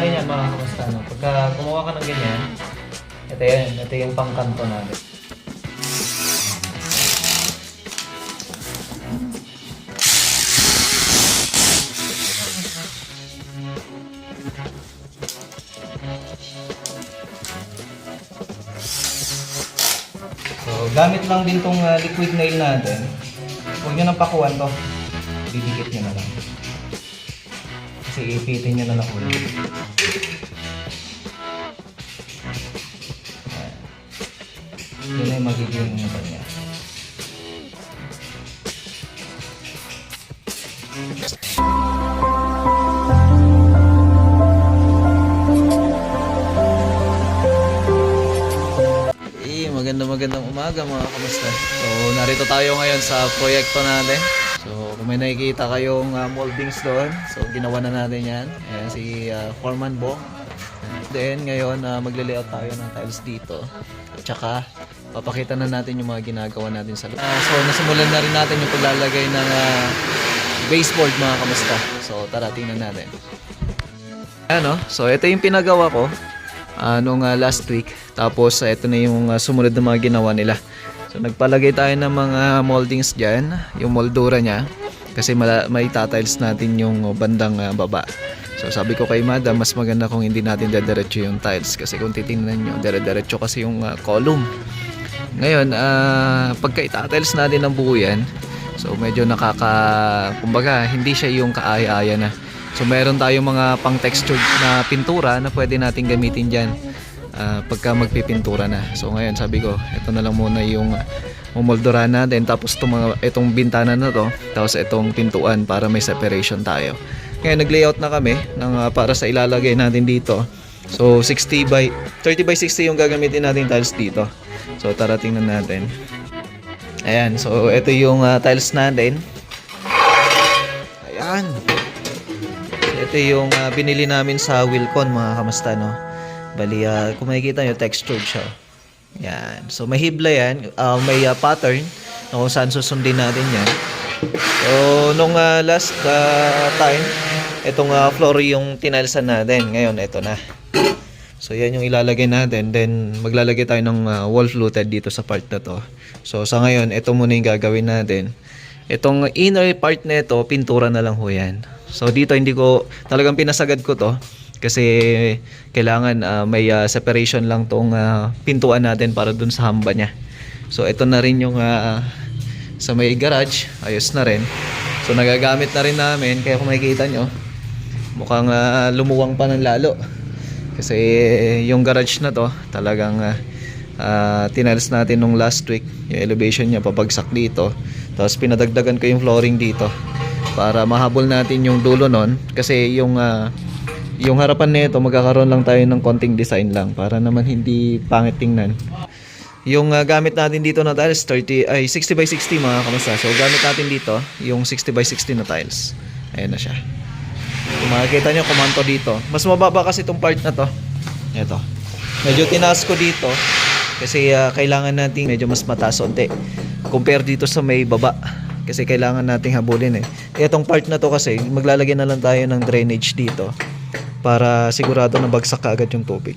mangyayari niyan mga kamusta, no? Pagka gumawa ka ng ganyan, ito yan, ito yung pangkanto natin. So, gamit lang din tong ah, liquid nail natin. Huwag nyo nang pakuan to. Didikit nyo na lang. Kasi ipitin nyo na lang ulit. Yun na yung magiging ano niya. Eh, maganda magandang umaga mga kamusta. So, narito tayo ngayon sa proyekto natin. So, kung may nakikita kayong ah, moldings doon, so ginawa na natin yan. Ayan, si ah, Foreman Bo. Then, ngayon, uh, magle-layout tayo ng tiles dito. At saka, papakita na natin yung mga ginagawa natin sa loob. Ah, so, nasimulan na rin natin yung paglalagay ng ah, baseboard mga kamusta. So, tara, tingnan natin. Ano? So, ito yung pinagawa ko ah, nung ah, last week. Tapos, ah, ito na yung ah, sumunod na mga ginawa nila. So, nagpalagay tayo ng mga moldings dyan. Yung moldura niya. Kasi may tatiles natin yung bandang ah, baba. So, sabi ko kay madam, mas maganda kung hindi natin dediretso yung tiles. Kasi kung titingnan nyo, dire-diretso kasi yung ah, column. Ngayon, ah pagka itatiles natin ng buo yan, so medyo nakaka, kumbaga, hindi siya yung kaaya-aya na. So meron tayong mga pang-textured na pintura na pwede natin gamitin dyan ah, pagka magpipintura na. So ngayon, sabi ko, ito na lang muna yung mumoldura natin. Tapos itong, mga, itong bintana na to, tapos itong pintuan para may separation tayo. Ngayon, nag-layout na kami ng, ah, para sa ilalagay natin dito. So 60 by 30 by 60 yung gagamitin natin tiles dito. So tara tingnan natin. Ayan, so ito yung ah, tiles natin. Ayan. Ito yung ah, binili namin sa Wilcon mga kamusta no. Bali ah, kung makikita nyo textured siya. Yan. So may hibla yan, Ah, may ah, pattern na kung saan susundin natin yan. So nung ah, last ah, time, itong ah, floor yung tinalsan natin. Ngayon ito na. So yan yung ilalagay natin. Then maglalagay tayo ng uh, wall fluted dito sa part na to. So sa ngayon, ito muna yung gagawin natin. Itong inner part na ito, pintura na lang ho yan. So dito hindi ko, talagang pinasagad ko to. Kasi kailangan uh, may uh, separation lang tong uh, pintuan natin para dun sa hamba niya. So ito na rin yung uh, sa may garage, ayos na rin. So nagagamit na rin namin, kaya kung makikita nyo, mukhang uh, lumuwang pa ng lalo. Kasi yung garage na to, talagang uh, tinalis natin nung last week. Yung elevation niya pabagsak dito. Tapos pinadagdagan ko yung flooring dito para mahabol natin yung dulo nun. Kasi yung uh, yung harapan nito magkakaroon lang tayo ng konting design lang para naman hindi pangit tingnan. Yung uh, gamit natin dito na tiles 30 ay 60 by 60 mga kamusta. So gamit natin dito yung 60 by 60 na tiles. Ayan na siya. Kung makikita nyo, kumanto dito. Mas mababa kasi itong part na to. Ito. Medyo tinaas ko dito. Kasi ah, kailangan natin medyo mas mataas onte. Compare dito sa may baba. Kasi kailangan nating habulin eh. Itong part na to kasi, maglalagay na lang tayo ng drainage dito. Para sigurado na bagsak kaagad yung tubig.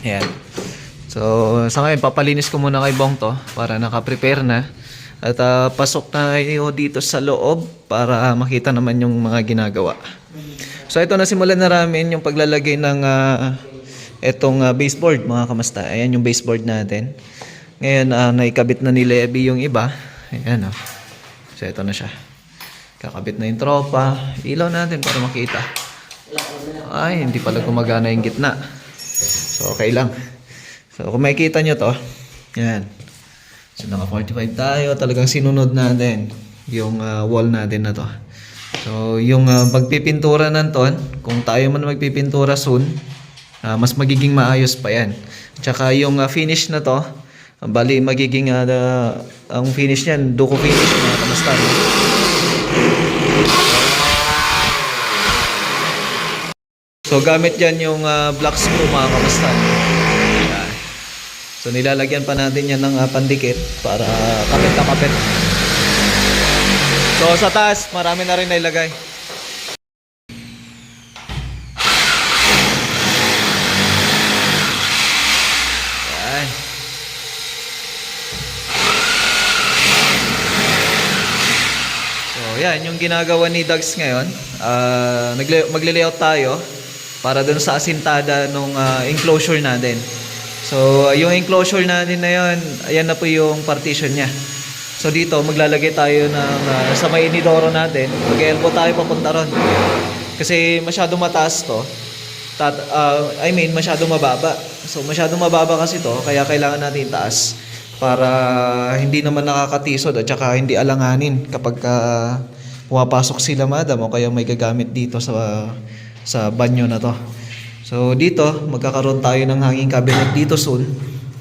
Ayan. So, sa ngayon, papalinis ko muna kay Bong to para naka-prepare na. At ah, pasok tayo dito sa loob para makita naman yung mga ginagawa. So ito na simulan na namin yung paglalagay ng ah, etong ah, baseboard mga kamasta. Ayan yung baseboard natin. Ngayon ah, naikabit na ni Levi yung iba. Ayan oh. So ito na siya. Kakabit na yung tropa. Ilaw natin para makita. Ay, hindi pala gumagana yung gitna. So okay lang. So kung makikita nyo to, yan. So naka 45 tayo, talagang sinunod natin yung ah, wall natin na to. So yung ah, pagpipintura nanton, kung tayo man magpipintura soon, ah, mas magiging maayos pa yan. Tsaka yung ah, finish na to, bali magiging ah, the- ang finish niyan, duko finish kamusta. no? So gamit yan yung uh, black screw mga kamastan. So nilalagyan pa natin yan ng uh, pandikit para uh, kapit na kapit. So sa taas, marami na rin nailagay. Yan. So yan, yung ginagawa ni Dags ngayon. Uh, magle-layout tayo para dun sa asintada nung ah, enclosure natin. So, yung enclosure natin na yun, ayan na po yung partition niya. So, dito, maglalagay tayo ng ah, sa may inidoro natin. Mag-elbow tayo papunta ron. Kasi masyado mataas to. Tat, ah, I mean, masyado mababa. So, masyado mababa kasi to, kaya kailangan natin itaas para hindi naman nakakatisod at saka hindi alanganin kapag ah, pumapasok sila madam o kaya may gagamit dito sa sa banyo na to. So dito magkakaroon tayo ng hanging cabinet dito soon.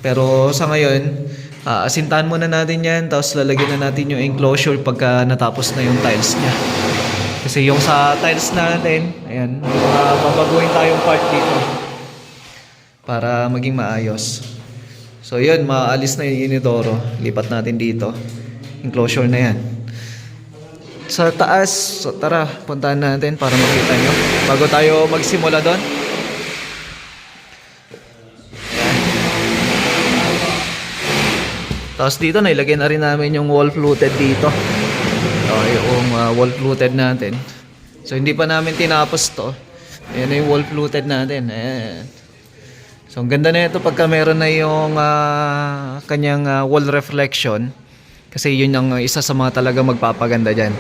Pero sa ngayon, ah, asintahan muna natin 'yan tapos lalagyan na natin yung enclosure pagka natapos na yung tiles niya. Kasi yung sa tiles natin, ayan, uh, babaguhin tayong part dito para maging maayos. So yun, maalis na yung inidoro. Lipat natin dito. Enclosure na yan. Sa taas, so tara, puntahan natin para makita nyo. Bago tayo magsimula doon. Tapos dito, nailagay na rin namin yung wall fluted dito. So, yung uh, wall fluted natin. So, hindi pa namin tinapos to. Ayan na yung wall fluted natin. Ayan. So, ang ganda na ito pagka meron na yung ah, kanyang ah, wall reflection. Kasi yun ang isa sa mga talaga magpapaganda dyan.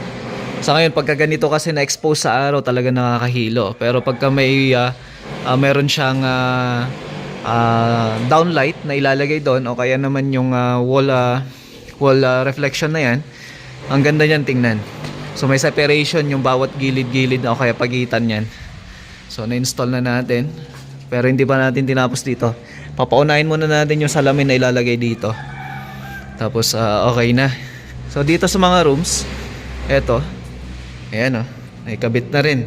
Sa ngayon, pagka ganito kasi na-expose sa araw, talaga nakakahilo. Pero pagka may ah, ah, meron siyang ah, ah, downlight na ilalagay doon o kaya naman yung ah, wall, ah, wall ah, reflection na yan, ang ganda niyan tingnan. So may separation yung bawat gilid-gilid o kaya pagitan niyan. So na-install na natin. Pero hindi pa natin tinapos dito. Papaunahin muna natin yung salamin na ilalagay dito. Tapos ah, okay na. So dito sa mga rooms, eto. Ayan oh, nakikabit na rin.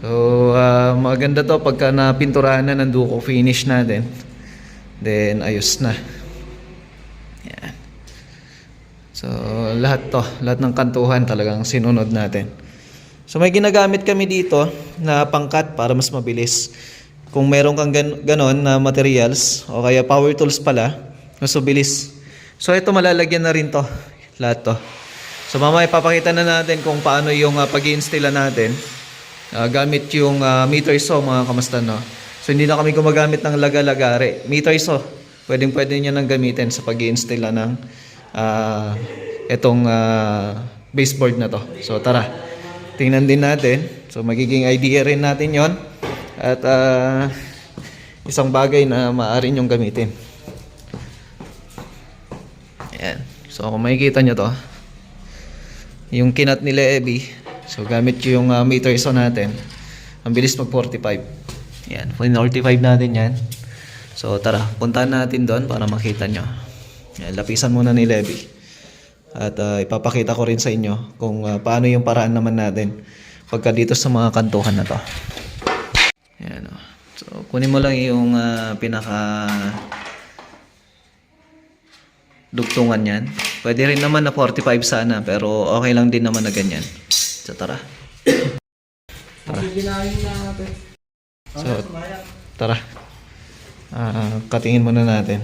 So ah, maganda to pagka napinturahan na ng duko finish natin. Then ayos na. Yan. So lahat to, lahat ng kantuhan talagang sinunod natin. So may ginagamit kami dito na pangkat para mas mabilis. Kung meron kang gan- ganon na materials o kaya power tools pala, mas mabilis. So ito malalagyan na rin to, lahat to. So mamaya ipapakita na natin kung paano yung uh, pag install natin. Ah, gamit yung ah, meter saw mga kamastan no. So hindi na kami gumagamit ng laga-lagare. Meter saw, pwedeng pwede niya nang gamitin sa pag install ng ah, itong ah, baseboard na to. So tara, tingnan din natin. So magiging idea rin natin yon At ah, isang bagay na maaari niyong gamitin. Ayan. So kung makikita nyo to, yung kinat nila Ebi, so gamit yung uh, meter saw natin, ang bilis mag 45. Yan, 45 natin yan. So tara, puntahan natin doon para makita nyo. Yan, lapisan muna ni Levi. At ah, ipapakita ko rin sa inyo kung ah, paano yung paraan naman natin pagka dito sa mga kantuhan na to. Yan o. So kunin mo lang yung ah, pinaka dugtungan yan. Pwede rin naman na 45 sana, pero okay lang din naman na ganyan. So tara. Tara. So, tara. Ah, katingin muna natin.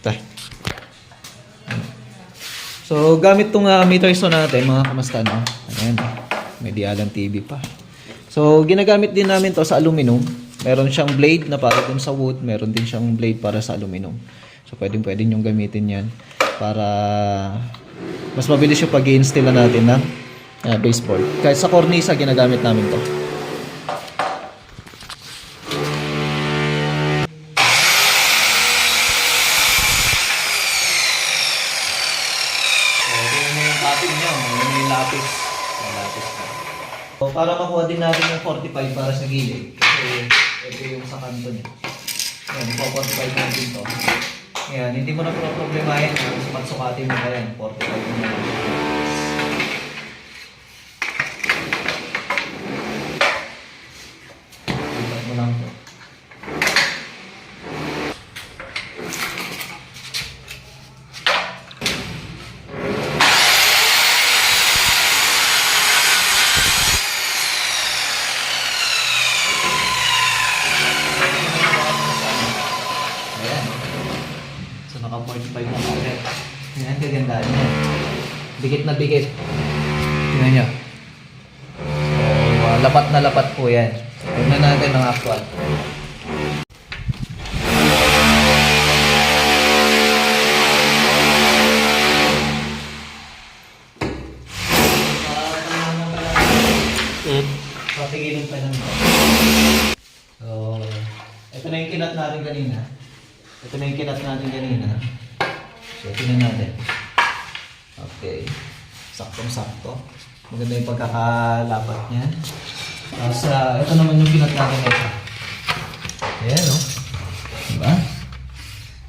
Tay. So, gamit tong uh, meter saw natin, mga kamusta, no? Ayan, may dialang TV pa. So, ginagamit din namin to sa aluminum. Meron siyang blade na para dun sa wood, meron din siyang blade para sa aluminum. So, pwedeng pwede yung gamitin yan para mas mabilis yung pag-install natin ng uh, baseboard. Kahit sa cornisa, ginagamit namin to. So, para makuha din natin yung 45 para sa gilid. Kasi ito yung sa kanto niya. Yan, ipo 45 natin to. Yan, hindi mo na pro problemahin kung pagsukatin mo ba yan. 45 mo na. Lipat mo lang to. Ayan. So, naka 45 na kagad. Yan, kagandaan yan. Dikit na dikit. Tingnan nyo. So, uh, lapat na lapat po yan. Tingnan natin ang actual. Ito na yung kinat natin kanina. So, tingnan natin. Okay. Saktong-sakto. Maganda yung pagkakalapat niya. Tapos, ah, ito naman yung kinat natin ito. Ayan, no? Diba?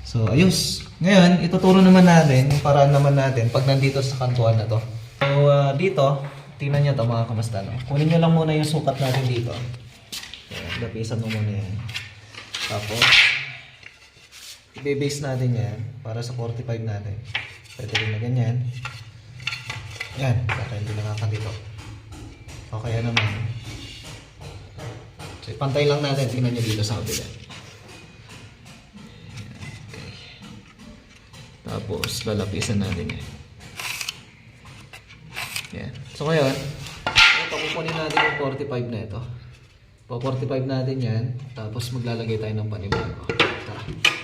So, ayos. Ngayon, ituturo naman natin yung paraan naman natin pag nandito sa kantuan na to. So, ah, dito, tingnan nyo to mga kamusta, no? Kunin nyo lang muna yung sukat natin dito. Ayan, lapisan mo muna yan. Tapos, i-base natin yan para sa 45 natin. Pwede rin na ganyan. Yan, para hindi nakakadito. O kaya naman. So, ipantay lang natin. Tingnan nyo dito sa kabila. Okay. Tapos, lalapisan natin yan. Yan. So, ngayon, ito, kukunin natin yung 45 na ito. Po 45 natin yan. Tapos, maglalagay tayo ng panibago. Tara.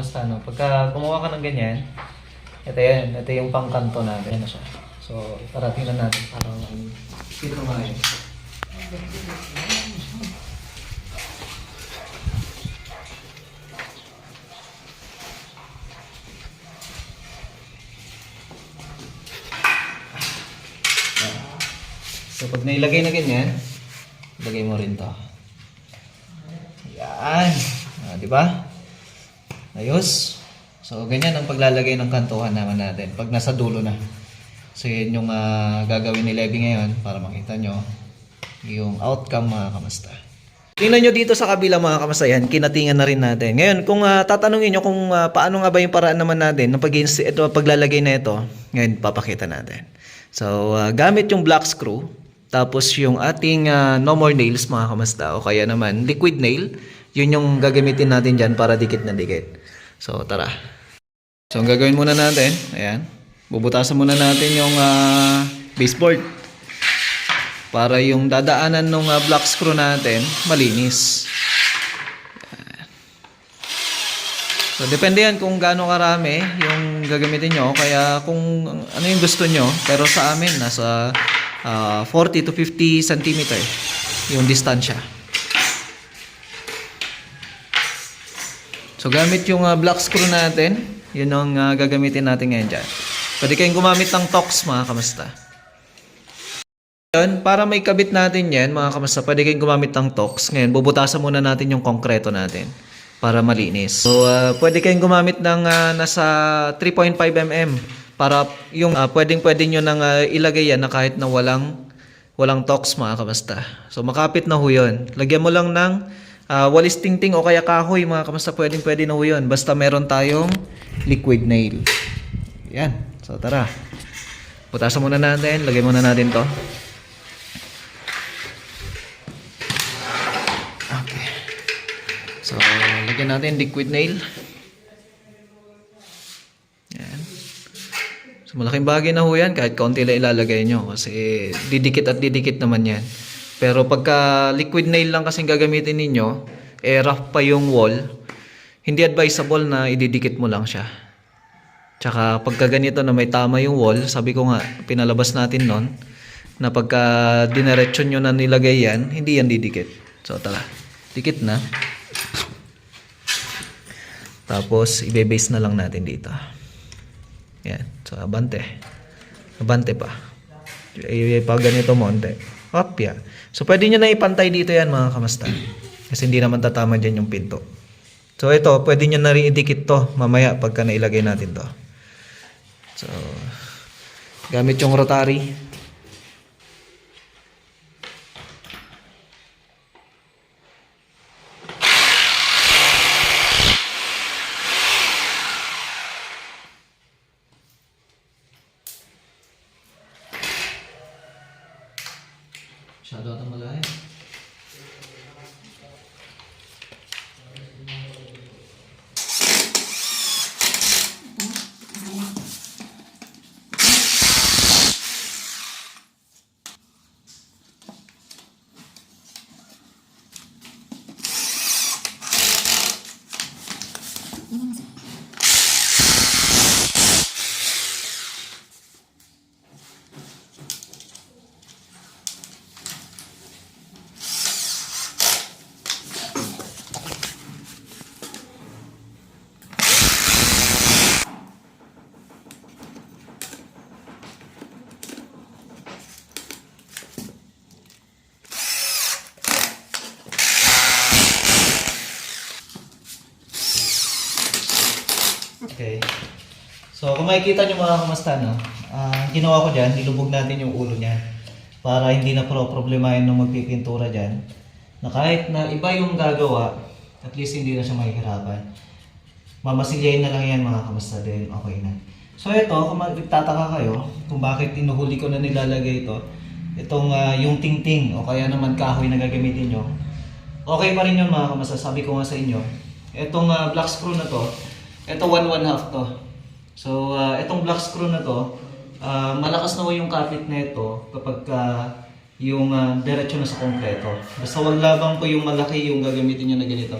Kamusta, no? Pagka gumawa ka ng ganyan, ito yan, ito yung pangkanto natin. Na siya. So, tara tingnan natin parang dito maayos. So, pag nailagay na ganyan, lagay mo rin to. Yan. Ah, di ba? Ayos. So, ganyan ang paglalagay ng kantuhan naman natin pag nasa dulo na. So, yan yung ah, gagawin ni Levy ngayon para makita nyo yung outcome mga kamasta. Tingnan nyo dito sa kabila mga kamasta yan, kinatingan na rin natin. Ngayon, kung ah, tatanungin nyo kung ah, paano nga ba yung paraan naman natin ng pag ito, paglalagay na ito, ngayon papakita natin. So, ah, gamit yung black screw, tapos yung ating ah, no more nails mga kamasta o kaya naman liquid nail, yun yung gagamitin natin dyan para dikit na dikit. So tara. So ang gagawin muna natin, ayan, bubutasan muna natin yung ah, baseboard para yung dadaanan ng black screw natin malinis. So depende yan kung gaano karami yung gagamitin nyo, kaya kung ano yung gusto nyo, pero sa amin nasa ah, 40 to 50 centimeter yung distansya. So gamit yung ah, black screw natin, yun ang ah, gagamitin natin ngayon dyan. Pwede kayong gumamit ng tox mga kamusta. Yun, para may kabit natin yan mga kamusta, pwede kayong gumamit ng tox. Ngayon, bubutasan muna natin yung konkreto natin para malinis. So ah, pwede kayong gumamit ng ah, nasa 3.5 mm para yung ah, pwedeng pwede nyo nang ah, ilagay yan na kahit na walang walang tox mga kamusta. So makapit na ho yun. Lagyan mo lang ng ah, walis tingting o kaya kahoy mga kamusta pwedeng pwede na yun. Basta meron tayong liquid nail. Yan. So tara. Butasan muna natin. Lagay muna natin to. Okay. So, lagyan natin liquid nail. Yan. So, malaking bagay na ho yan. Kahit konti lang ilalagay nyo. Kasi didikit at didikit naman yan. Pero pagka liquid nail lang kasing gagamitin ninyo, eh rough pa yung wall, hindi advisable na ididikit mo lang siya. Tsaka pagka ganito na may tama yung wall, sabi ko nga, pinalabas natin nun, na pagka dineretsyon nyo na nilagay yan, hindi yan didikit. So tara, dikit na. Tapos, ibe-base na lang natin dito. Yan. So, abante. Abante pa. I- pag ganito mo, onte. Opya. So, pwede nyo na ipantay dito yan, mga kamasta. Kasi hindi naman tatama dyan yung pinto. So ito, pwede nyo na rin idikit to mamaya pagka nailagay natin to. So, gamit yung rotary. Masyado ata malayo. Okay. So, kung makikita nyo mga kamasta, no? ang ginawa ko dyan, nilubog natin yung ulo niya para hindi na pro problemahin nung magpipintura dyan. Na kahit na iba yung gagawa, at least hindi na siya mahihirapan. Mamasilyain na lang yan mga kamasta din, okay na. So ito, kung magtataka kayo kung bakit tinuhuli ko na nilalagay ito, itong ah, yung tingting o kaya naman kahoy na gagamitin nyo, okay pa rin yun mga kamasta, sabi ko nga sa inyo. Itong ah, black screw na to, ito 1 1 half to. So, ah, itong black screw na to, ah, malakas na yung kapit nito kapag ah, yung ah, diretso na sa kompleto. Basta wag labang po yung malaki yung gagamitin nyo na ganito.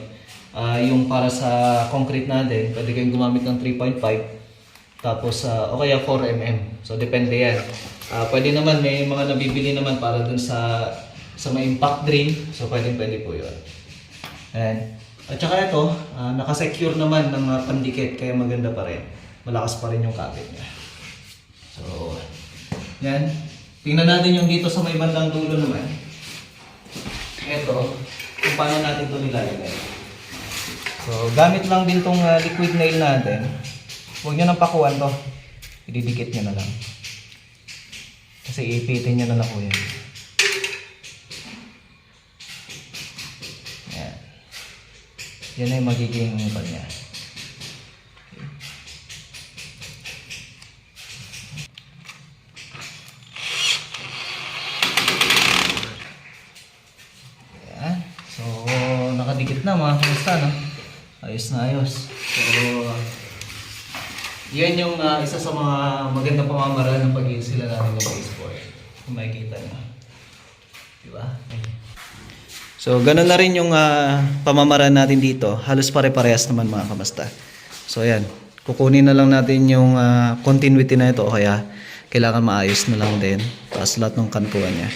Ah, yung para sa concrete natin, pwede kayong gumamit ng 3.5 tapos ah, o kaya 4 mm. So depende yan. Ah, pwede naman may mga nabibili naman para dun sa sa may impact drain. So pwede pwede po 'yon. Ayan. At saka ito, ah, nakasecure naman ng ah, pandikit kaya maganda pa rin. Malakas pa rin yung kapit niya. So, yan. Tingnan natin yung dito sa may bandang dulo naman. Ito, kung paano natin ito nilalagay. So, gamit lang din tong ah, liquid nail natin. Huwag nyo nang pakuan to. Ididikit nyo na lang. Kasi ipitin nyo na lang po yan. Yan. Yan yung magiging ano niya. Yan. So, nakadikit na mga kamusta, no? Ayos na ayos. So, yan yung ah, isa sa mga magandang pamamaraan ng pag-iinsila natin ng baseball. Kung makikita nyo. Diba? So, ganun na rin yung ah, pamamaraan natin dito. Halos pare-parehas naman mga kamasta. So, ayan. Kukunin na lang natin yung ah, continuity na ito. o Kaya, kailangan maayos na lang din. Tapos lahat ng kankuhan niya.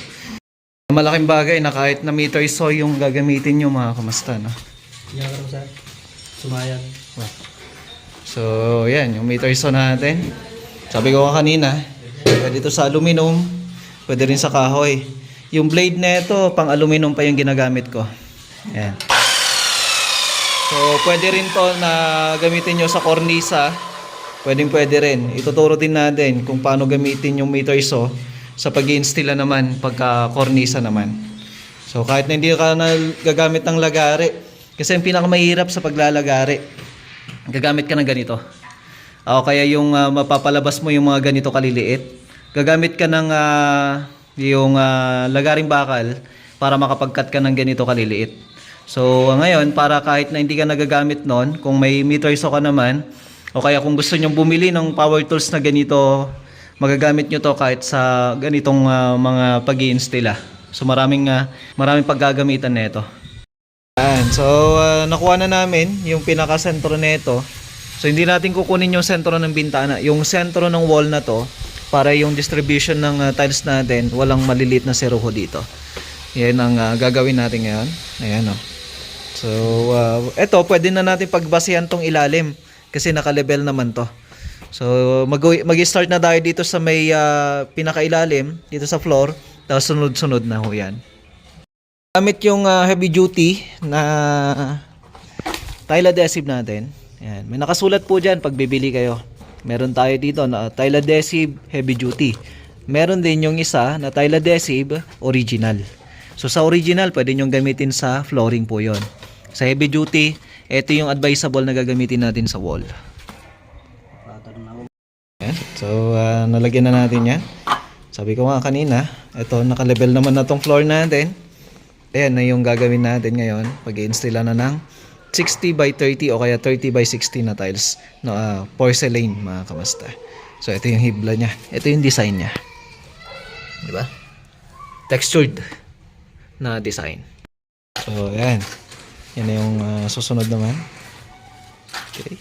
Malaking bagay na kahit na meter saw yung gagamitin nyo mga kamasta. No? Yan ka sa sumayan. So, yan, yung meter saw natin. Sabi ko kanina, pwede ito sa aluminum, pwede rin sa kahoy. Yung blade na ito, pang aluminum pa yung ginagamit ko. Yan. So, pwede rin to na gamitin nyo sa cornisa. Pwedeng pwede rin. Ituturo din natin kung paano gamitin yung meter saw sa pag installa naman pagka cornisa naman. So, kahit na hindi ka na gagamit ng lagari, kasi yung pinakamahirap sa paglalagari, gagamit ka ng ganito. O kaya yung ah, mapapalabas mo yung mga ganito kaliliit. Gagamit ka ng ah, yung ah, lagaring bakal para makapagkat ka ng ganito kaliliit. So ngayon, para kahit na hindi ka nagagamit nun, kung may meter saw ka naman, o kaya kung gusto nyong bumili ng power tools na ganito, magagamit nyo to kahit sa ganitong ah, mga pag installa So maraming, ah, maraming paggagamitan nito. Ayan, so ah, nakuha na namin yung pinaka-sentro nito. So hindi natin kukunin yung sentro ng bintana, yung sentro ng wall na to para yung distribution ng ah, tiles natin, walang maliliit na seruho dito. Yan ang ah, gagawin natin ngayon. Ayan oh. So ah, eto pwede na natin pagbasihan tong ilalim kasi naka-level naman to. So mag mag-start na tayo dito sa may ah, pinakailalim, dito sa floor, tapos sunod-sunod na ho yan. Gamit yung ah, heavy duty na tile adhesive natin. Yan. May nakasulat po dyan pag bibili kayo. Meron tayo dito na tile adhesive heavy duty. Meron din yung isa na tile adhesive original. So sa original, pwede nyo gamitin sa flooring po yon. Sa heavy duty, ito yung advisable na gagamitin natin sa wall. Yan. So, ah, nalagyan na natin yan. Sabi ko nga kanina, ito, naka-level naman na tong floor natin. Ayan na yung gagawin natin ngayon. pag install na ng 60 by 30 o kaya 30 by 60 na tiles. No, ah, porcelain, mga kamasta. So, ito yung hibla niya. Ito yung design niya. Di ba? Textured na design. So, ayan. Yan na yung ah, susunod naman. Okay.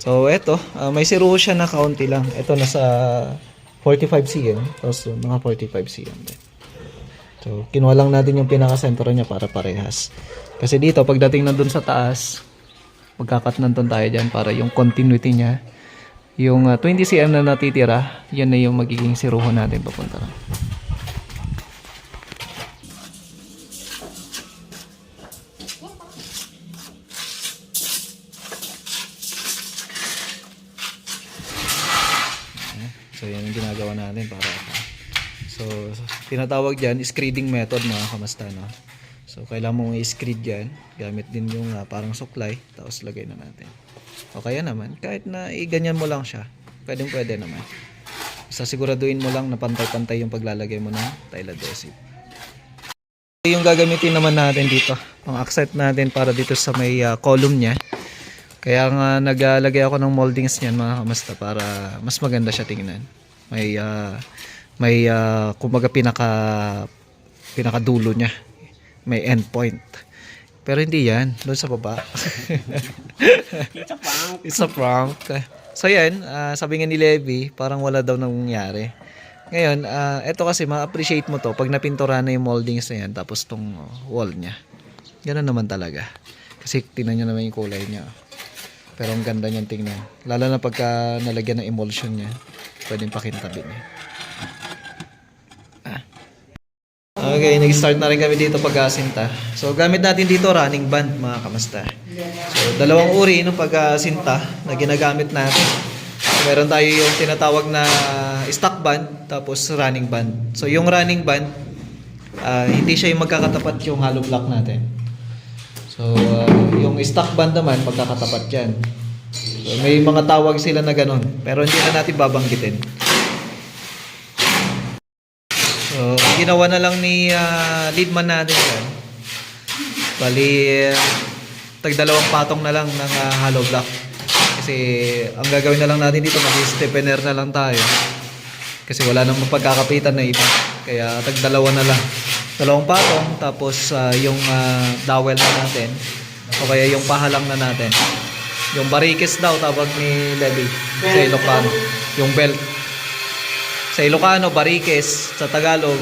So, eto, ah, may zero siya na kaunti lang. Ito nasa 45 cm. Tapos uh, mga 45 cm. So, kinuha lang natin yung pinaka-sentro niya para parehas. Kasi dito, pagdating na dun sa taas, magkakat nandun tayo dyan para yung continuity niya. Yung ah, 20 cm na natitira, yan na yung magiging siruho natin papunta lang. So yan ang ginagawa natin para So tinatawag diyan screeding method mga kamasta no. So kailangan mong i-screed yan gamit din yung ah, parang suklay tapos lagay na natin. O kaya naman kahit na i-ganyan mo lang siya, pwedeng pwede naman. Basta siguraduhin mo lang na pantay-pantay yung paglalagay mo ng tile adhesive. Yung gagamitin naman natin dito, pang accept natin para dito sa may ah, column niya. Kaya nga naglalagay ako ng moldings niyan mga kamasta para mas maganda siya tingnan. May ah, may ah, kumbaga pinaka pinakadulo niya. May end point. Pero hindi yan, doon sa baba. It's a prank. It's a prank. So yan, ah, sabi nga ni Levi, parang wala daw nangyari. Ngayon, ah, eto kasi ma-appreciate mo to pag napintura na yung moldings na yan tapos tong wall niya. Ganun naman talaga. Kasi tingnan nyo naman yung kulay niya. Pero ang ganda niyan tingnan. Lalo na pagka nalagyan ng emulsion niya, pwedeng pakintabi niya. Ah. Okay, nag-start na rin kami dito pag-asinta. So, gamit natin dito running band, mga kamasta. So, dalawang uri ng pag-asinta na ginagamit natin. So, meron tayo yung tinatawag na stock band, tapos running band. So, yung running band, ah, hindi siya yung magkakatapat yung hollow block natin. So, ah, yung stock band naman, magkakatapat yan. So, may mga tawag sila na ganun. Pero hindi na natin babanggitin. So, ang ginawa na lang ni ah, leadman natin yan. Bali, ah, tag dalawang patong na lang ng ah, hollow block. Kasi ang gagawin na lang natin dito, mag-stepener na lang tayo. Kasi wala nang mapagkakapitan na iba. Kaya tag dalawa na lang. Dalawang patong, tapos ah, yung ah, dowel na natin. O kaya yung pahalang na natin. Yung barikes daw, tawag ni Levi. Sa Ilocano. Yung belt. Sa Ilocano, barikes. Sa Tagalog,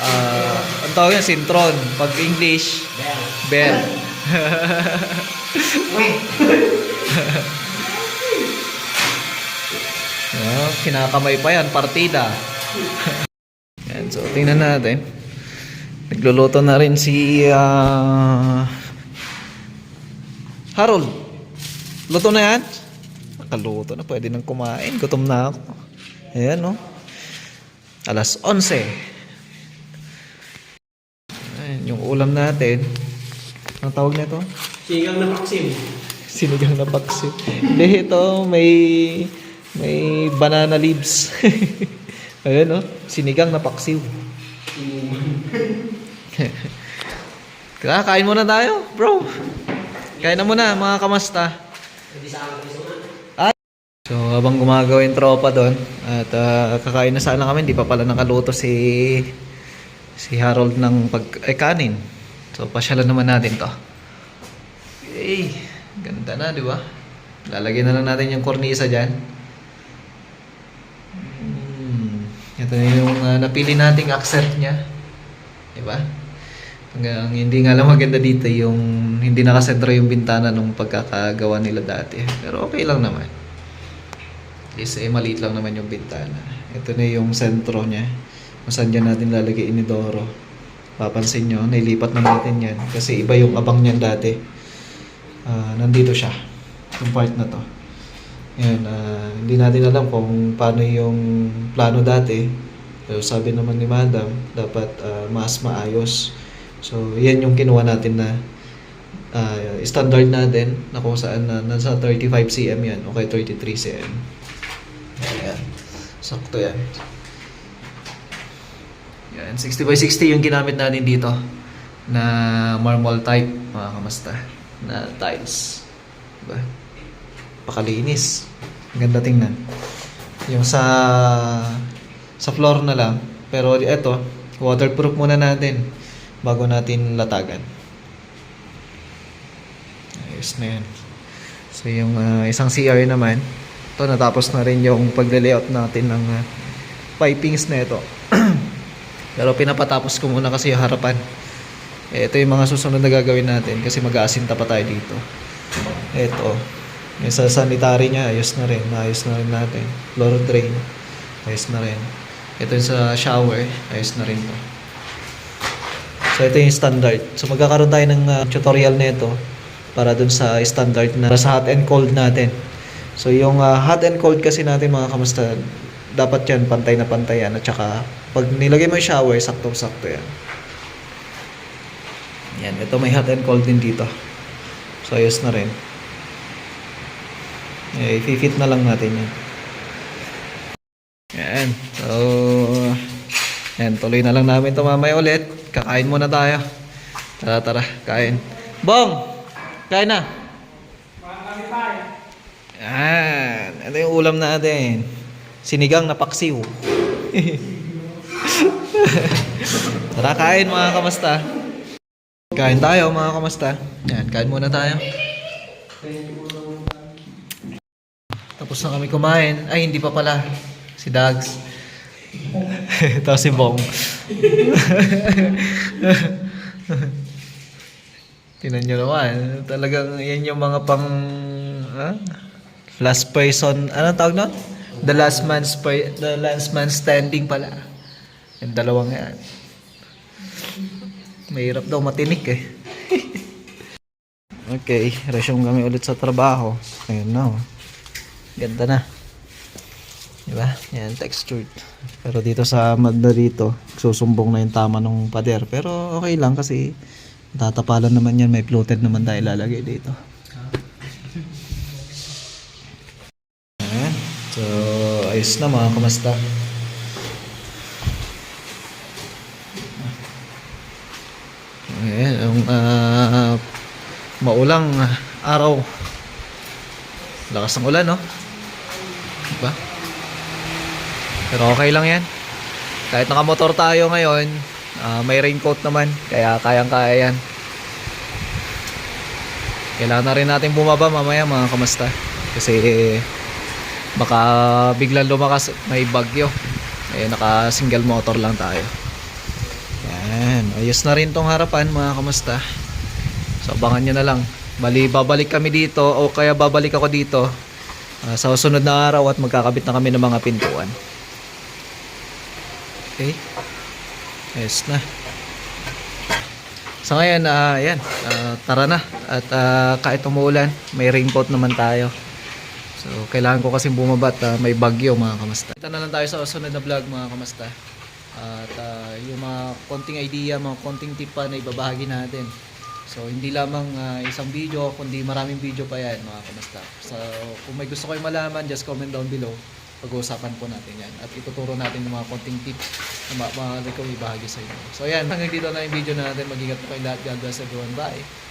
ah ang tawag yan, sintron. Pag English, belt. Ah, kinakamay pa yan, partida. yan, so tingnan natin. Nagluluto na rin si ah, Harold. Luto na yan? Nakaluto na, pwede nang kumain. Gutom na ako. Ayan, no? Alas 11. Ayan, yung ulam natin. Ang tawag nito? Sigang na paksim. Sinigang na baksit. Hindi, ito may may banana leaves. Ayan, no? Sinigang na paksiw. Kaya kain muna tayo, bro. Kain na muna, mga kamasta. Ay. So, habang gumagawa yung tropa doon, at ah, kakain na sana kami, hindi pa pala nakaluto si si Harold ng pag eh, kanin. So, pasyalan naman natin to. Eh, ganda na, di ba? Lalagyan na lang natin yung kornisa dyan. Hmm. Ito na yung ah, napili nating accent niya. Di ba? Hanggang hindi nga lang maganda dito yung hindi nakasentro yung bintana nung pagkakagawa nila dati. Pero okay lang naman. Least eh, maliit lang naman yung bintana. Ito na yung sentro niya. Kung saan dyan natin lalagay inidoro. papansin nyo, nailipat na natin yan. Kasi iba yung abang niyan dati. Ah, nandito siya. Yung part na to. Yan, ah, hindi natin alam kung paano yung plano dati. Pero sabi naman ni Madam, dapat ah, mas maayos. So, yan yung kinuha natin na ah, standard natin na kung saan na nasa 35 cm yan o kaya 33 cm. Sakto yan. Yan, 60 by 60 yung ginamit natin dito na marble type, mga kamasta, na tiles. Diba? Pakalinis. Ganda tingnan. Yung sa sa floor na lang. Pero eto, waterproof muna natin bago natin latagan. Ayos na yan. So yung ah, isang CR naman, ito natapos na rin yung pagle-layout natin ng ah, pipings na ito. Pero pinapatapos ko muna kasi yung harapan. Ito yung mga susunod na gagawin natin kasi mag-aasinta pa tayo dito. Ito. Yung sa sanitary niya, ayos na rin. Ayos na rin natin. Floor drain. Ayos na rin. Ito yung sa shower. Ayos na rin to. So, ito yung standard. So, magkakaroon tayo ng uh, tutorial nito para dun sa standard na sa hot and cold natin. So, yung uh, hot and cold kasi natin mga kamusta, dapat yan pantay na pantay yan. At saka, pag nilagay mo yung shower, saktong-sakto yan. Yan, ito may hot and cold din dito. So, ayos na rin. Eh, i-fit na lang natin yan. Yan. So, yan, tuloy na lang namin ito mamaya ulit. Kakain muna tayo. Tara, tara, kain. Bong! Kain na! Yan. Ito yung ulam natin. Sinigang na paksiw. tara, kain mga kamasta. Kain tayo mga kamasta. Yan, kain muna tayo. Tapos na kami kumain. Ay, hindi pa pala. Si Dags. Tapos si Bong. Tinan nyo naman. Talagang yan yung mga pang... ah, last person... Ano tawag nun? The last man, the last man standing pala. Yung dalawang yan. Mahirap daw matinik eh. okay, resume kami ulit sa trabaho. Ayun na oh. Ganda na. Diba? Yan, textured. Pero dito sa Magda dito, susumbong na yung tama ng pader. Pero okay lang kasi tatapalan naman yan. May floated naman tayo ilalagay dito. Ayos na mga kumasta. Ayan, yung ah, maulang araw. Lakas ng ulan, no? Diba? Pero okay lang yan. Kahit nakamotor tayo ngayon, ah, may raincoat naman. Kaya kayang-kaya yan. Kailangan na rin natin bumaba mamaya mga kamasta. Kasi baka biglang lumakas may bagyo. Eh, naka single motor lang tayo. Yan. Ayos na rin tong harapan mga kamasta. So abangan nyo na lang. Bali, babalik kami dito o kaya babalik ako dito ah, sa susunod na araw at magkakabit na kami ng mga pintuan. Okay. Yes na. So ngayon, ah, ayan, ah, tara na. At ah, kahit umuulan, may raincoat naman tayo. So kailangan ko kasi bumaba at ah, may bagyo mga kamasta. Kita na lang tayo sa susunod na vlog mga kamasta. At ah, yung mga konting idea, mga konting tip pa na ibabahagi natin. So hindi lamang ah, isang video, kundi maraming video pa yan mga kamasta. So kung may gusto kayong malaman, just comment down below. Pag-uusapan po natin yan. At ituturo natin yung mga konting tips na ma- maaari kong ibahagi sa inyo. So yan, hanggang dito na yung video natin. Mag-ingat po kayo lahat. God bless everyone. Bye!